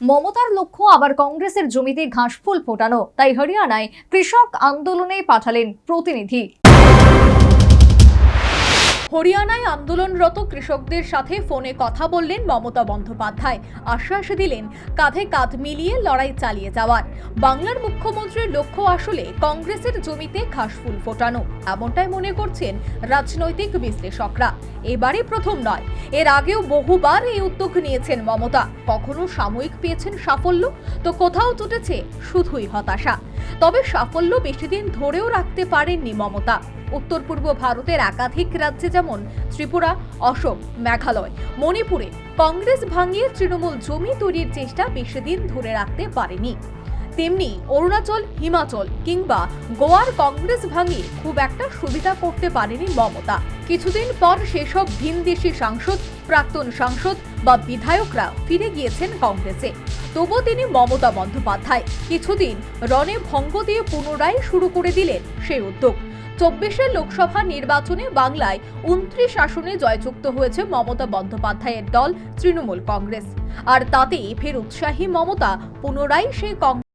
মমতার লক্ষ্য আবার কংগ্রেসের জমিতে ঘাসফুল ফোটানো। তাই হরিয়ানায় কৃষক আন্দোলনে পাঠালেন প্রতিনিধি। হরিয়ানায় আন্দোলনরত কৃষকদের সাথে ফোনে কথা বললেন মমতা বন্দ্যোপাধ্যায়। আশ্বাস দিলেন, কাঁধে কাঁধ মিলিয়ে লড়াই চালিয়ে যাওয়ার। বাংলার মুখ্যমন্ত্রীর লক্ষ্য আসলে কংগ্রেসের জমিতে ঘাসফুল ফোটানো। এমনটাই মনে করছেন রাজনৈতিক বিশ্লেষকরা। এবারই প্রথম নয় এর আগেও বহুবার এই উদ্যোগ নিয়েছেন মমতা। কখনো সাময়িক পেয়েছেন সাফল্য, তো কোথাও জুটেছে শুধুই হতাশা। তবে সাফল্য বেশি দিন ধরেও রাখতে পারেননি মমতা। উত্তর পূর্ব ভারতের একাধিক রাজ্যে যেমন ত্রিপুরা অসম মেঘালয়, মণিপুরে কংগ্রেস ভাঙিয়ে তৃণমূল জমি তৈরির চেষ্টা বেশি দিন ধরে রাখতে পারেনি। তেমনি অরুণাচল, হিমাচল কিংবা গোয়ার কংগ্রেস ভাঙিয়ে খুব একটা সুবিধা করতে পারেনি মমতা। কিছুদিন পর সেসব ভিনদেশি সাংসদ, প্রাক্তন সাংসদ বা বিধায়করা ফিরে গিয়েছেন কংগ্রেসে। তবু তিনি মমতা বন্দ্যোপাধ্যায়। কিছুদিন রণে ভঙ্গ দিয়ে পুনরায় শুরু করে দিলেন সেই উদ্যোগ। চব্বিশের লোকসভা নির্বাচনে বাংলায় উনত্রিশ আসনে জয়যুক্ত হয়েছে মমতা বন্দ্যোপাধ্যায়ের দল তৃণমূল কংগ্রেস। আর তাতেই ফের উৎসাহী মমতা পুনরায় সেই কংগ্রেস